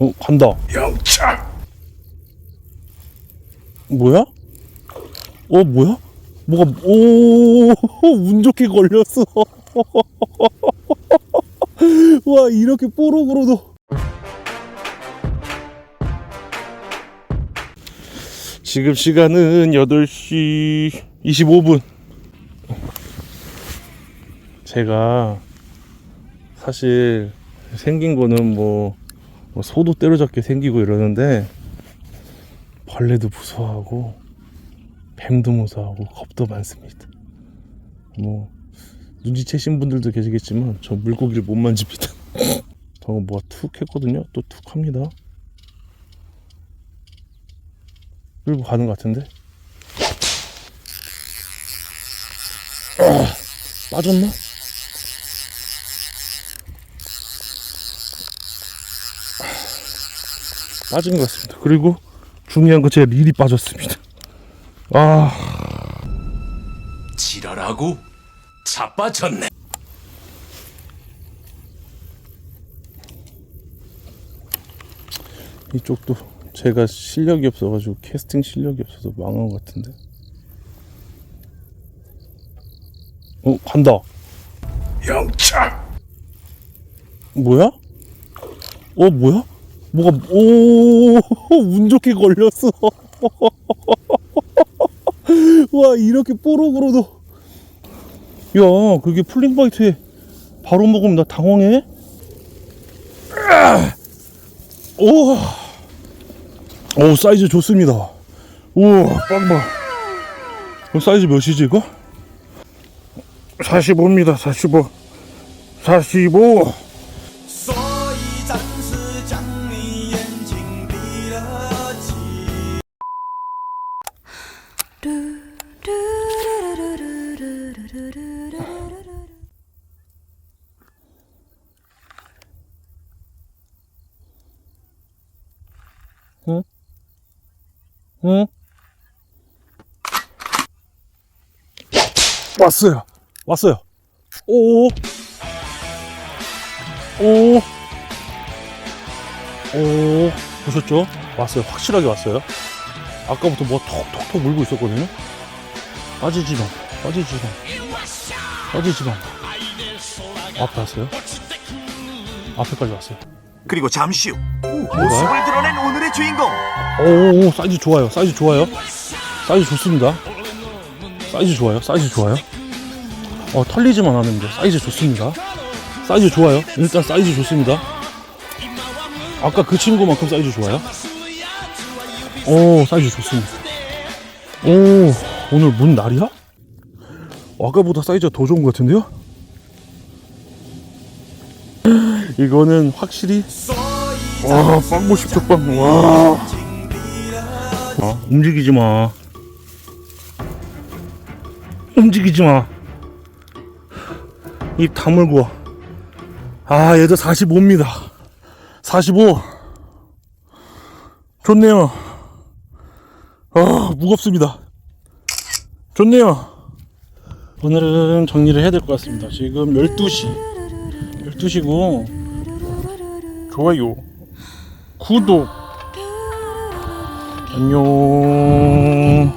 어, 간다. 영차 뭐야? 어, 뭐야? 뭐가, 오, 운 좋게 걸렸어. 와, 이렇게 뽀록으로도. 지금 시간은 8시 25분. 제가 사실 생긴 거는 뭐, 뭐 소도 때려잡게 생기고 이러는데 벌레도 무서워하고 뱀도 무서워하고 겁도 많습니다. 뭐 눈치채신 분들도 계시겠지만 저 물고기를 못 만집니다. 방금 뭐가 툭 했거든요. 또 툭 합니다. 끌고 가는 것 같은데. 아, 빠졌나? 빠진 것 같습니다. 그리고 중요한 건 제 릴이 빠졌습니다. 아, 지랄하고 자빠졌네 이쪽도 제가 실력이 없어가지고 캐스팅 실력이 없어서 망한 것 같은데. 어, 간다. 영차 뭐야? 어, 뭐야? 뭐가, 오, 운 좋게 걸렸어. 와, 이렇게 뽀록으로도. 야, 그게 플링바이트에 바로 먹으면 나 당황해? 아! 오, 오, 사이즈 좋습니다. 우와, 빵봐. 그럼 사이즈 몇이지, 이거? 45입니다, 45. 45. 응? 왔어요. 왔어요. 오. 오. 오. 보셨죠? 왔어요. 확실하게 왔어요. 아까부터 뭐 톡톡톡 물고 있었거든요. 빠지지 마. 빠지지 마. 빠지지 마. 앞에 왔어요. 앞에까지 왔어요. 그리고 잠시 후? 모습을 오늘의 주인공 오, 오, 사이즈 좋아요. 사이즈 좋아요. 사이즈 좋습니다. 사이즈 좋아요. 사이즈 좋아요. 어, 털리지만 돼. 사이즈 좋습니다. 사이즈 좋아요. 일단 사이즈 좋습니다. 아까 그 친구만큼 사이즈 좋아요. 오, 사이즈 좋습니다. 오, 오늘 뭔 날이야? 아까보다 사이즈가 더 좋은 것 같은데요? 이거는 확실히 와, 빵고 싶죠, 빵. 와. 아, 움직이지 마. 움직이지 마. 입 다물고. 와. 아, 얘도 45입니다. 45. 좋네요. 아, 무겁습니다. 좋네요. 오늘은 정리를 해야 될 것 같습니다. 지금 12시. 12시고. 좋아요. 구독. 안녕.